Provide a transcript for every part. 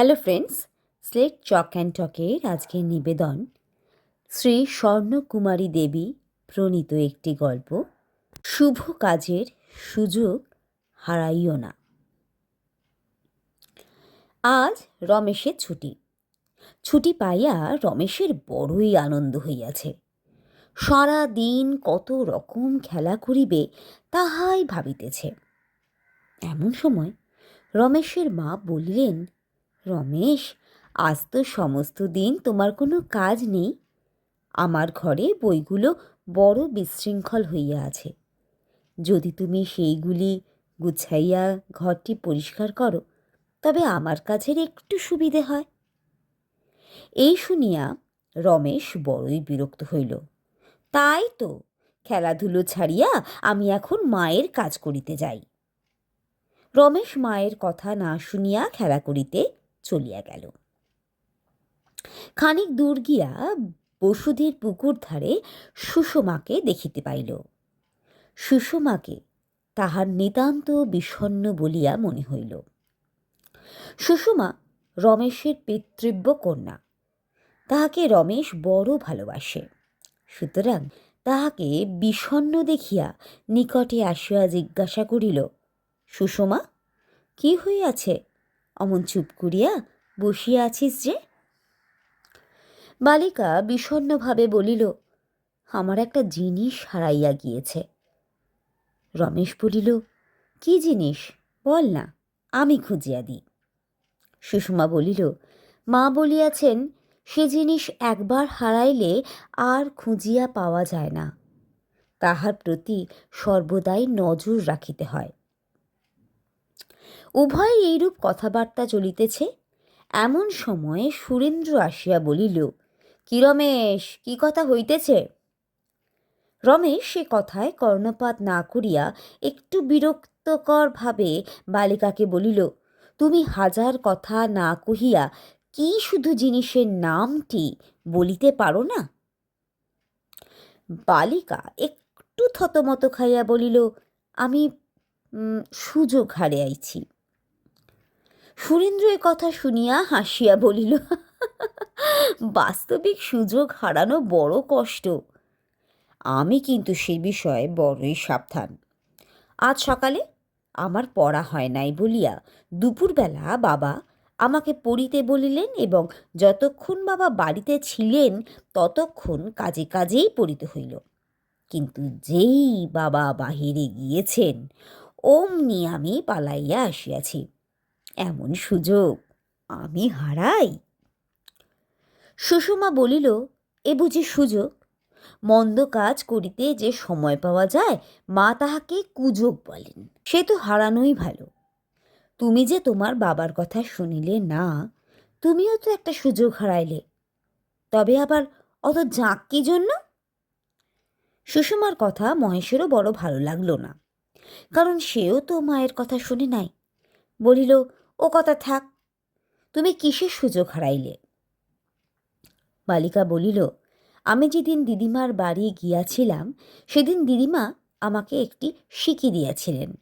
Hello friends slate chalk and টকের আজকের নিবেদন শ্রী স্বর্ণকুমারী দেবী প্রণীত একটি গল্প, শুভ কাজের সুযোগ হারাইও না। আজ রমেশের ছুটি। ছুটি পাইয়া রমেশের বড়ই আনন্দ হইয়াছে। সারা দিন কত রকম খেলা করিবে তাহাই ভাবিতেছে। এমন সময় রমেশের মা বলিলেন রমেশ, আজ তো সমস্ত দিন তোমার কোনো কাজ নেই। আমার ঘরে বইগুলো বড় বিশৃঙ্খল হইয়া আছে। যদি তুমি সেইগুলি গুছাইয়া ঘরটি পরিষ্কার করো, তবে আমার কাছের একটু সুবিধে হয়। এই শুনিয়া রমেশ বড়ই বিরক্ত হইল। তাই তো, খেলাধুলো ছাড়িয়া আমি এখন মায়ের কাজ করিতে যাই। রমেশ মায়ের কথা না শুনিয়া খেলা করিতে চলিয়া গেল। খানিক দূর গিয়া বসুধের পুকুর ধারে সুষমাকে দেখিতে পাইল। সুষমাকে তাহার নিতান্ত বিষণ্ণ বলিয়া মনে হইল। সুষমা রমেশের পিতৃব্য কন্যা। তাহাকে রমেশ বড় ভালোবাসে। সুতরাং তাহাকে বিষণ্ণ দেখিয়া নিকটে আসিয়া জিজ্ঞাসা করিল, সুষমা, কি হইয়াছে? অমন চুপ করিয়া বসিয়া আছিস যে? বালিকা বিষণ্ণভাবে বলিল, আমার একটা জিনিস হারাইয়া গিয়েছে। রমেশ বলিল, কি জিনিস? বল না, আমি খুঁজিয়া দিই। সুষমা বলিল, মা বলিয়াছেন, সে জিনিস একবার হারাইলে আর খুঁজিয়া পাওয়া যায় না। তাহার প্রতি সর্বদাই নজর রাখিতে হয়। উভয় এইরূপ কথাবার্তা চলিতেছে। এমন সময়ে সুরেন্দ্র আসিয়া বলিল, কি রমেশ, কি কথা হইতেছে? রমেশ সে কথায় কর্ণপাত না করিয়া একটু বিরক্তকর ভাবে বালিকাকে বলিল, তুমি হাজার কথা না কহিয়া কি শুধু জিনিসের নামটি বলিতে পারো না? বালিকা একটু থতমত খাইয়া বলিল, আমি সুযোগ হারিয়াইছি সুরেন্দ্র এ কথা শুনিয়া হাসিয়া বলিল, বাস্তবিক সুযোগ হারানো বড় কষ্ট। আমি কিন্তু সে বিষয়ে বড়ই সাবধান। আজ সকালে আমার পড়া হয় নাই বলিয়া দুপুরবেলা বাবা আমাকে পড়িতে বলিলেন এবং যতক্ষণ বাবা বাড়িতে ছিলেন ততক্ষণ কাজে কাজেই পড়িতে হইল। কিন্তু যেই বাবা বাহিরে গিয়েছেন অমনি আমি পালাইয়া আসিয়াছি। এমন সুযোগ আমি হারাই। সুষমা বলিল, এ বুঝি সুযোগ? মন্দ কাজ করিতে যে সময় পাওয়া যায়, মা তাহাকে কুযোগ বলেন। সে তো হারানোই ভালো। তুমি যে তোমার বাবার কথা শুনিলে না, তুমিও তো একটা সুযোগ হারাইলে। তবে আবার অত জাঁক কি জন্য? সুষমার কথা মহেশেরও বড় ভালো লাগল না। কারণ সেও তো মায়ের কথা শুনে নাই। বলিল, ও কথা থাক, তুমি কিসের সুযোগ হারাইলে? বালিকা বলিল, আমি যেদিন দিদিমার বাড়ি গিয়াছিলাম, সেদিন দিদিমা আমাকে একটি সিকি দিয়াছিলেন।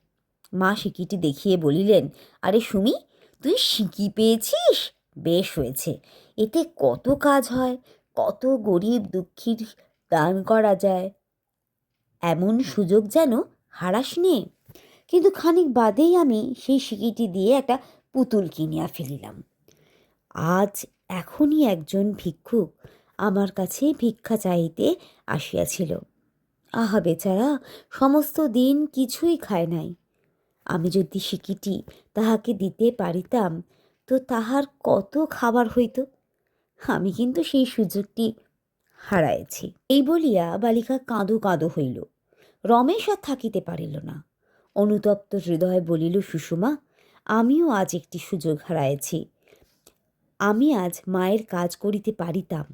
মা সিকিটি দেখিয়ে বলিলেন, আরে সুমি, তুই সিকি পেয়েছিস? বেশ হয়েছে। এতে কত কাজ হয়, কত গরিব দুঃখীর দান করা যায়। এমন সুযোগ যেন হারাস নে কিন্তু খানিক বাদেই আমি সেই সিকিটি দিয়ে একটা পুতুল কিনিয়া ফেলিলাম। আজ এখনই একজন ভিক্ষুক আমার কাছে ভিক্ষা চাইতে আসিয়াছিল। আহা বেচারা, সমস্ত দিন কিছুই খায় নাই। আমি যদি সিকিটি তাহাকে দিতে পারিতাম, তো তাহার কত খাবার হইত? আমি কিন্তু সেই সুযোগটি হারাইছি এই বলিয়া বালিকা কাঁদো কাঁদো হইল। রমেশ আর থাকিতে পারিল না। অনুতপ্ত হৃদয়ে বলিল, সুষমা, আমিও আজ একটি সুযোগ হারাইছি আমি আজ মায়ের কাজ করিতে পারিতাম,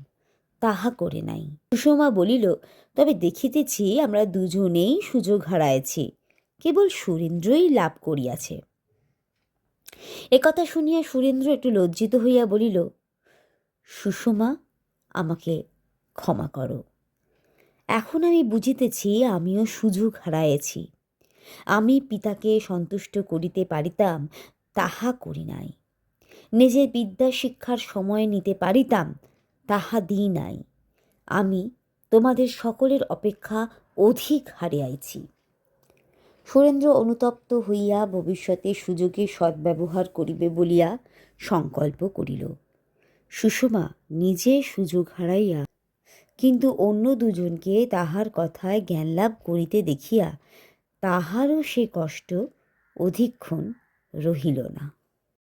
তাহা করে নাই। সুষমা বলিল, তবে দেখিতেছি আমরা দুজনেই সুযোগ হারাইছি কেবল সুরেন্দ্রই লাভ করিয়াছে। একথা শুনিয়া সুরেন্দ্র একটু লজ্জিত হইয়া বলিল, সুষমা, আমাকে ক্ষমা করো। এখন আমি বুঝিতেছি, আমিও সুযোগ হারাইয়াছি। আমি পিতাকে সন্তুষ্ট করিতে পারিতাম, তাহা করি নাই। নিজের বিদ্যা শিক্ষার সময় নিতে পারিতাম, তাহা দিই নাই। আমি তোমাদের সকলের অপেক্ষা অধিক হারিয়াইছি। সুরেন্দ্র অনুতপ্ত হইয়া ভবিষ্যতে সুযোগে সদ্ব্যবহার করিবে বলিয়া সংকল্প করিল। সুষমা নিজে সুযোগ হারাইয়া কিন্তু অন্য দুজনকে তাহার কথায় জ্ঞানলাভ করিতে দেখিয়া তাহারও সে কষ্ট অধিকক্ষণ রহিল না।